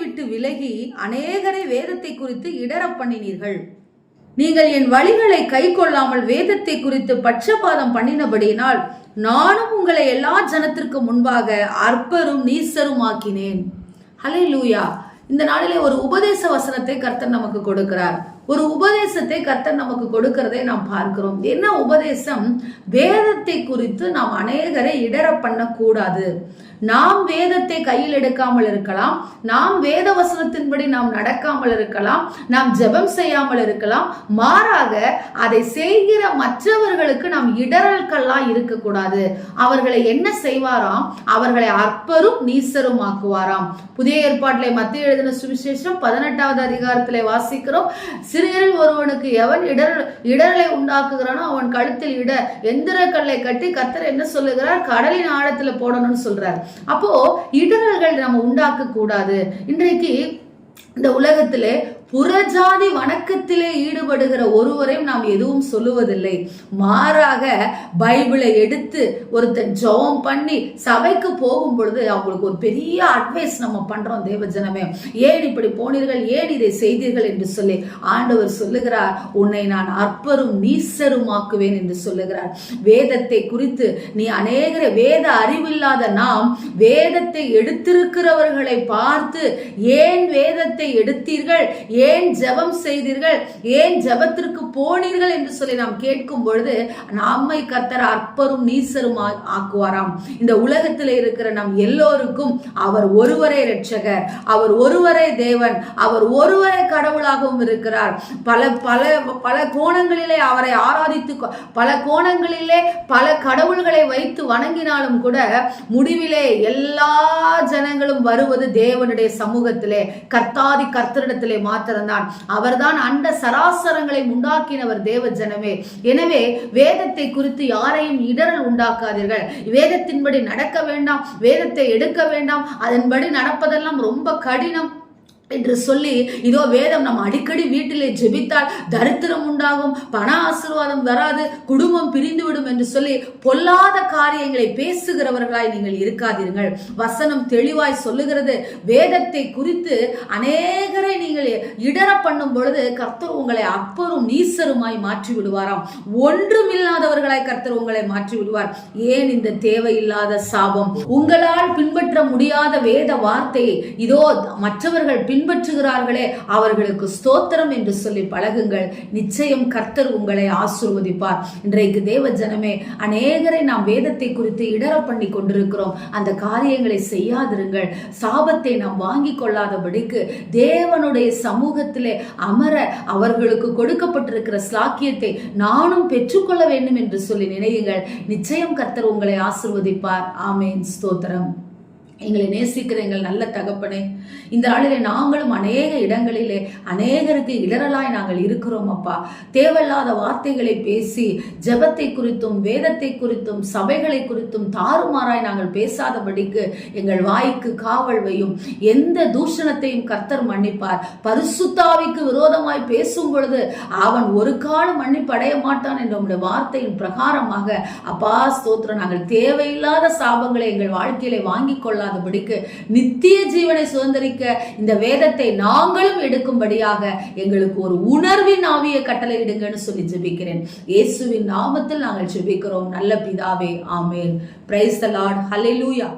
விட்டு விலகி அநேகரை வேதத்தை குறித்து இடர பண்ணினீர்கள். நீங்கள் என் வழிகளை கை கொள்ளாமல் வேதத்தை குறித்து பட்சபாதம் பண்ணினபடியினால் நானும் உங்களை எல்லா ஜனத்திற்கு முன்பாக அற்பரும் நீசரும் ஆக்கினேன் ஹலே லூயா இந்த நாளிலே ஒரு உபதேச வசனத்தை கர்த்தர் நமக்கு கொடுக்கிறார். ஒரு உபதேசத்தை கர்த்தர் நமக்கு கொடுக்கிறதை நாம் பார்க்கிறோம். என்ன உபதேசம்? வேதத்தை குறித்து நாம் அநேகரை இடர பண்ணக்கூடாது. நாம் வேதத்தை கையில் எடுக்காமல் இருக்கலாம். நாம் வேத வசனத்தின்படி நாம் நடக்காமல் இருக்கலாம். நாம் ஜெபம் செய்யாமல் இருக்கலாம். மாறாக அதை செய்கிற மற்றவர்களுக்கு நாம் இடரல்கள்லாம் இருக்கக்கூடாது. அவர்களை என்ன செய்வாராம்? அவர்களை அற்பரும் நீசரும் ஆக்குவாராம் புதிய ஏற்பாட்டிலே மத்திய எழுதின சுவிசேஷம் பதினெட்டாவது அதிகாரத்திலே வாசிக்கிறோம். சிறியரில் ஒருவனுக்கு எவன் இடர் இடரலை உண்டாக்குகிறானோ அவன் கழுத்தில் இட எந்திர கல்லை கட்டி கத்தர் என்ன சொல்லுகிறார்? கடலின் ஆழத்துல போடணும்னு சொல்றார். அப்போ இடரல்கள் நம்ம உண்டாக்க கூடாது இன்றைக்கு இந்த உலகத்திலே புறஜாதி வணக்கத்திலே ஈடுபடுகிற ஒருவரையும் நாம் எதுவும் சொல்லுவதில்லை. மாறாக பைபிளை எடுத்து ஒருத்தன் ஜபம் பண்ணி சபைக்கு போகும் பொழுது அவங்களுக்கு ஒரு பெரிய அட்வைஸ் நம்ம பண்றோம் தேவஜனமே. ஏன் இப்படி போனீர்கள்? ஏன் இதை செய்தீர்கள் என்று சொல்லி ஆண்டவர் சொல்லுகிறார் உன்னை நான் அற்பரும் நீசருமாக்குவேன் என்று சொல்லுகிறார். வேதத்தை குறித்து நீ அநேகர வேத அறிவில்லாத நாம் வேதத்தை எடுத்திருக்கிறவர்களை பார்த்து ஏன் வேதத்தை எடுத்தீர்கள்? ஏன் ஜெபம் செய்தீர்கள்? ஏன் ஜெபத்திற்கு போனீர்கள் என்று சொல்லி நாம் கேட்கும் பொழுது நம்மை கத்தர் அற்பரும் நீசரும் ஆ- ஆக்குவாராம். இந்த உலகத்தில் இருக்கிற நம் எல்லோருக்கும் அவர் ஒருவரே இரட்சகர் அவர் ஒருவரே தேவன் அவர் ஒருவரே கடவுளாகவும் இருக்கிறார். பல பல பல கோணங்களிலே அவரை ஆராதித்து பல கோணங்களிலே பல கடவுள்களை வைத்து வணங்கினாலும் கூட முடிவிலே எல்லா ஜனங்களும் வருவது தேவனுடைய சமூகத்திலே கர்த்தாதி கர்த்தரிடத்திலே பிறந்தான் அவர்தான் அண்ட சராசரங்களை உண்டாக்கினவர் தேவ ஜனமே எனவே வேதத்தை குறித்து யாரையும் இடரல் உண்டாக்காதீர்கள். வேதத்தின்படி நடக்க வேண்டாம் வேதத்தை எடுக்க வேண்டாம் அதன்படி நடப்பதெல்லாம் ரொம்ப கடினம். என்று சொல்லி இதோ வேதம் நம்ம அடிக்கடி வீட்டிலே ஜெபித்தால் தரித்திரம் உண்டாகும் பண ஆசீர்வாதம் வராது குடும்பம் பிரிந்து விடும் என்று சொல்லி பொல்லாத காரியங்களை பேசுகிறவர்களாய் நீங்கள் இருக்காதீர்கள். வசனம் தெளிவாய் சொல்லுகிறது. வேதத்தை குறித்து அநேகரை நீங்கள் இடர பண்ணும் பொழுது கர்த்தர் உங்களை அப்பரும் நீசருமாய் மாற்றி விடுவாராம் ஒன்றும் இல்லாதவர்களாய் கர்த்தர் உங்களை மாற்றி விடுவார் ஏன் இந்த தேவையில்லாத சாபம்? உங்களால் பின்பற்ற முடியாத வேத வார்த்தையை இதோ மற்றவர்கள் பின் பின்பற்றுகிறார்களே அவர்களுக்கு ஸ்தோத்திரம் என்று சொல்லி பழகுங்கள். நிச்சயம் கர்த்தர் உங்களை ஆசிர்வதிப்பார். இன்றைக்கு தேவ ஜனமே அநேகரை நாம் வேதத்தை குறித்து இடர பண்ணி கொண்டிருக்கிறோம். அந்த காரியங்களை செய்யாதிருங்கள். சாபத்தை நாம் வாங்கி கொள்ளாதபடிக்கு தேவனுடைய சமூகத்திலே அமர அவர்களுக்கு கொடுக்கப்பட்டிருக்கிற சாக்கியத்தை நானும் பெற்றுக்கொள்ள வேண்டும் என்று சொல்லி நினையுங்கள். நிச்சயம் கர்த்தர் உங்களை ஆசிர்வதிப்பார். ஆமேன். ஸ்தோத்திரம். எங்களை நேசிக்கிற எங்கள் நல்ல தகப்பனே இந்த ஆளிலே நாங்களும் அநேக இடங்களிலே அநேகருக்கு இடரலாய் நாங்கள் இருக்கிறோம் அப்பா. தேவையில்லாத வார்த்தைகளை பேசி ஜெபத்தை குறித்தும் வேதத்தை குறித்தும் சபைகளை குறித்தும் தாறுமாறாய் நாங்கள் பேசாதபடிக்கு எங்கள் வாய்க்கு காவல் வையும். எந்த தூஷணத்தையும் கர்த்தர் மன்னிப்பார். பரிசுத்தாவிக்கு விரோதமாய் பேசும் பொழுது அவன் ஒரு காலம் மன்னிப்படைய மாட்டான் என்ற உடைய வார்த்தையின் பிரகாரமாக அப்பா ஸ்தோத்திரம். நாங்கள் தேவையில்லாத சாபங்களை எங்கள் வாழ்க்கையிலே வாங்கிக் இல்லாதபடிக்கு நித்திய ஜீவனை சுதந்திரிக்க இந்த வேதத்தை நாங்களும் எடுக்கும்படியாக எங்களுக்கு ஒரு உணர்வின் ஆமிய கட்டளை இடுங்கன்னு சொல்லி ஜெபிக்கிறேன். இயேசுவின் நாமத்தில் நாங்கள் ஜெபிக்கிறோம். நல்ல பிதாவே amen. Praise the Lord hallelujah